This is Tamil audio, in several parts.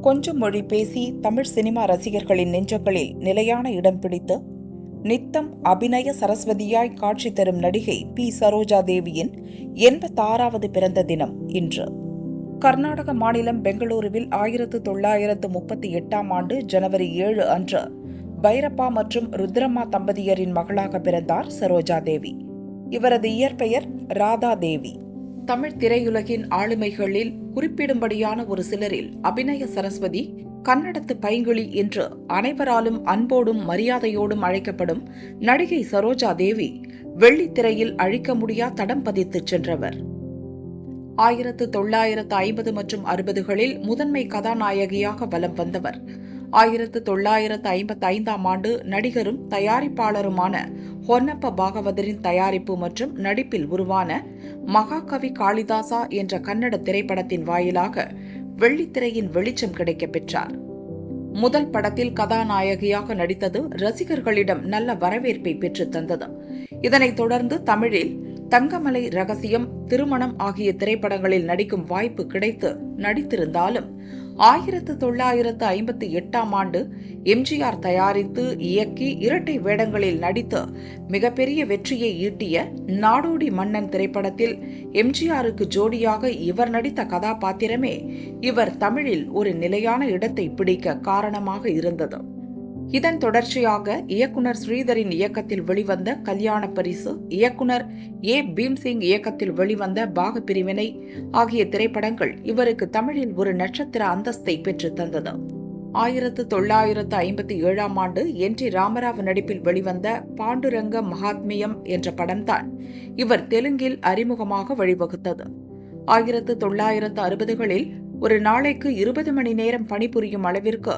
கொஞ்சம் மொழி பேசி தமிழ் சினிமா ரசிகர்களின் நெஞ்சங்களில் நிலையான இடம் பிடித்து நித்தம் அபிநய சரஸ்வதியாய் காட்சி தரும் நடிகை பி. சரோஜா தேவியின் எண்பத்தாறாவது பிறந்த தினம் இன்று. கர்நாடக மாநிலம் பெங்களூருவில் ஆயிரத்து தொள்ளாயிரத்து முப்பத்தி எட்டாம் ஆண்டு ஜனவரி ஏழு அன்று பைரப்பா மற்றும் ருத்ரம்மா தம்பதியரின் மகளாக பிறந்தார் சரோஜா தேவி இவரது இயற்பெயர் ராதா தேவி தமிழ் திரையுலகின் ஆளுமைகளில் குறிப்பிடும்படியான ஒரு சிலரில் அபிநய சரஸ்வதி கன்னடத்து பைங்கிளி என்று அனைவராலும் அன்போடும் மரியாதையோடும் அழைக்கப்படும் நடிகை சரோஜா தேவி வெள்ளித்திரையில் அழிக்க முடியா தடம் பதித்துச் சென்றவர். ஆயிரத்து தொள்ளாயிரத்து ஐம்பது மற்றும் அறுபதுகளில் முதன்மை கதாநாயகியாக வலம் வந்தவர். ஆயிரத்து தொள்ளாயிரத்து ஐம்பத்தி ஐந்தாம் ஆண்டு நடிகரும் தயாரிப்பாளருமான ஹொன்னப்ப பாகவதரின் தயாரிப்பு மற்றும் நடிப்பில் உருவான மகாகவி காளிதாசா என்ற கன்னட திரைப்படத்தின் வாயிலாக வெள்ளித்திரையின் வெளிச்சம் கிடைக்கப் பெற்றார். முதல் படத்தில் கதாநாயகியாக நடித்தது ரசிகர்களிடம் நல்ல வரவேற்பை பெற்றுத் தந்தது. இதனைத் தொடர்ந்து தமிழில் தங்கமலை ரகசியம் திருமணம் ஆகிய திரைப்படங்களில் நடிக்கும் வாய்ப்பு கிடைத்து நடித்திருந்தாலும் ஆயிரத்து தொள்ளாயிரத்து ஐம்பத்தி எட்டாம் ஆண்டு எம்ஜிஆர் தயாரித்து இயக்கி இரட்டை வேடங்களில் நடித்து மிகப்பெரிய வெற்றியை ஈட்டிய நாடோடி மன்னன் திரைப்படத்தில் எம்ஜிஆருக்கு ஜோடியாக இவர் நடித்த கதாபாத்திரமே இவர் தமிழில் ஒரு நிலையான இடத்தை பிடிக்க காரணமாக இருந்தது. இதன் தொடர்ச்சியாக இயக்குனர் ஸ்ரீதரின் இயக்கத்தில் வெளிவந்த கல்யாண பரிசு இயக்குனர் ஏ. பீம்சிங் இயக்கத்தில் வெளிவந்த பாக பிரிவினை ஆகிய திரைப்படங்கள் இவருக்கு தமிழில் ஒரு நட்சத்திர அந்தஸ்தை பெற்று தந்தது. ஆயிரத்து தொள்ளாயிரத்து ஐம்பத்தி ஏழாம் ஆண்டு என். டி. ராமராவ் நடிப்பில் வெளிவந்த பாண்டுரங்க மகாத்மியம் என்ற படம்தான் இவர் தெலுங்கில் அறிமுகமாக வழிவகுத்தது. ஆயிரத்து தொள்ளாயிரத்து அறுபதுகளில் ஒரு நாளைக்கு இருபது மணி நேரம் பணிபுரியும் அளவிற்கு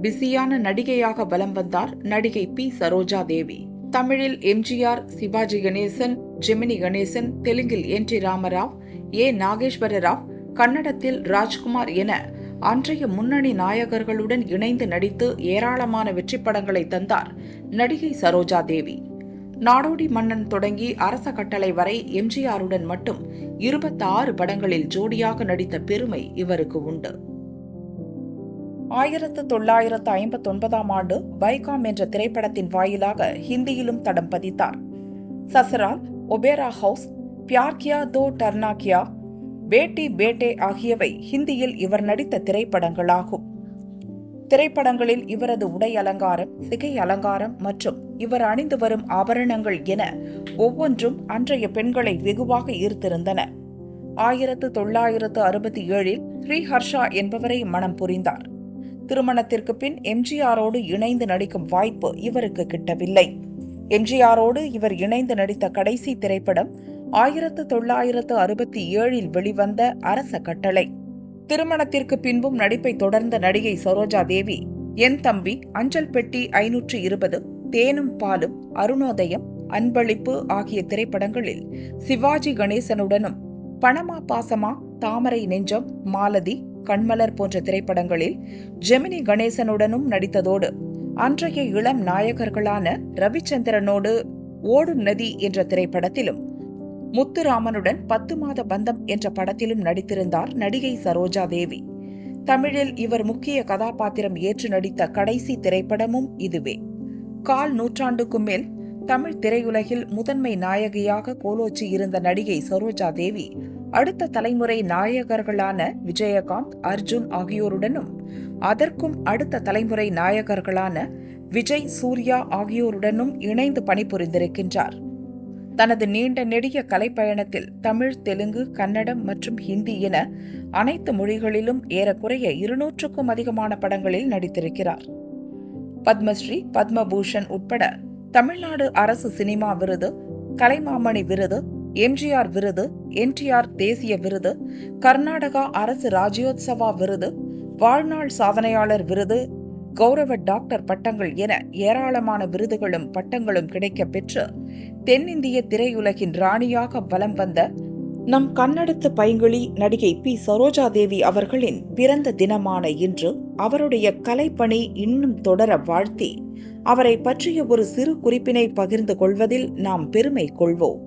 பிஸியான நடிகையாக வலம் வந்தார் நடிகை பி. சரோஜா தேவி தமிழில் எம்ஜிஆர் சிவாஜி கணேசன் ஜெமினி கணேசன் தெலுங்கில் N. T. Ramarao A. Nageswara Rao கன்னடத்தில் ராஜ்குமார் என அன்றைய முன்னணி நாயகர்களுடன் இணைந்து நடித்து ஏராளமான வெற்றி படங்களை தந்தார் நடிகை சரோஜா தேவி நாடோடி மன்னன் தொடங்கி அரச கட்டளை வரை எம்ஜிஆருடன் மட்டும் இருபத்தாறு படங்களில் ஜோடியாக நடித்த பெருமை இவருக்கு உண்டு. ஆயிரத்து தொள்ளாயிரத்து ஐம்பத்தொன்பதாம் ஆண்டு பைகாம் என்ற திரைப்படத்தின் வாயிலாக ஹிந்தியிலும் தடம் பதித்தார். சசரால் ஒபேரா ஹவுஸ் பியார் கியா தோ டர்னா கியா பேட்டி பேட்டே ஆகியவை ஹிந்தியில் இவர் நடித்த திரைப்படங்களாகும். திரைப்படங்களில் இவரது உடை அலங்காரம் சிகை அலங்காரம் மற்றும் இவர் அணிந்து வரும் ஆபரணங்கள் என ஒவ்வொன்றும் அன்றைய பெண்களை வெகுவாக ஈர்த்திருந்தன. ஆயிரத்து தொள்ளாயிரத்து அறுபத்தி ஏழில் ஸ்ரீஹர்ஷா என்பவரை மனம் புரிந்தார். திருமணத்திற்கு பின் எம்ஜிஆரோடு இணைந்து நடிக்கும் வாய்ப்பு இவருக்கு கிட்டவில்லை. எம்ஜிஆரோடு இவர் இணைந்து நடித்த கடைசி திரைப்படம் ஆயிரத்து தொள்ளாயிரத்து அறுபத்தி ஏழில் வெளிவந்த அரச கட்டளை. திருமணத்திற்கு பின்பும் நடிப்பை தொடர்ந்த நடிகை சரோஜா தேவி என் தம்பி அஞ்சல் பெட்டி ஐநூற்று இருபது தேனும் பாலும் அருணோதயம் அன்பளிப்பு ஆகிய திரைப்படங்களில் சிவாஜி கணேசனுடனும் பணமா பாசமா தாமரை நெஞ்சம் மாலதி கண்மலர் போன்ற திரைப்படங்களில் ஜெமினி கணேசனுடனும் நடித்ததோடு அன்றைய இளம் நாயகர்களான ரவிச்சந்திரனோடு ஓடும் நதி என்ற திரைப்படத்திலும் முத்துராமனுடன் பத்து மாத பந்தம் என்ற படத்திலும் நடித்திருந்தார் நடிகை சரோஜா தேவி. தமிழில் இவர் முக்கிய கதாபாத்திரம் ஏற்று நடித்த கடைசி திரைப்படமும் இதுவே. கால் நூற்றாண்டுக்கும் மேல் தமிழ் திரையுலகில் முதன்மை நாயகியாக கோலோச்சி இருந்த நடிகை சரோஜா தேவி அடுத்த தலைமுறை நாயகர்களான விஜயகாந்த் அர்ஜுன் ஆகியோருடனும் அதற்கும் அடுத்த தலைமுறை நாயகர்களான விஜய் சூர்யா ஆகியோருடனும் இணைந்து பணிபுரிந்திருக்கின்றார். தனது நீண்ட நெடிய கலைப்பயணத்தில் தமிழ் தெலுங்கு கன்னடம் மற்றும் ஹிந்தி என அனைத்து மொழிகளிலும் ஏறக்குறைய இருநூற்றுக்கும் அதிகமான படங்களில் நடித்திருக்கிறார். பத்மஸ்ரீ பத்மபூஷன் உட்பட தமிழ்நாடு அரசு சினிமா விருது கலைமாமணி விருது எம்ஜிஆர் விருது என்டிஆர் தேசிய விருது கர்நாடகா அரசு ராஜ்யோத்சவா விருது வாழ்நாள் சாதனையாளர் விருது கௌரவ டாக்டர் பட்டங்கள் என ஏராளமான விருதுகளும் பட்டங்களும் கிடைக்க பெற்று தென்னிந்திய திரையுலகின் ராணியாக வலம் வந்த நம் கண்ணடுத்து பைங்கிளி நடிகை பி. சரோஜா தேவி அவர்களின் பிறந்த தினமான இன்று அவருடைய கலைப்பணி இன்னும் தொடர வாழ்த்தி அவரை பற்றிய ஒரு சிறு குறிப்பினை பகிர்ந்து கொள்வதில் நாம் பெருமை கொள்வோம்.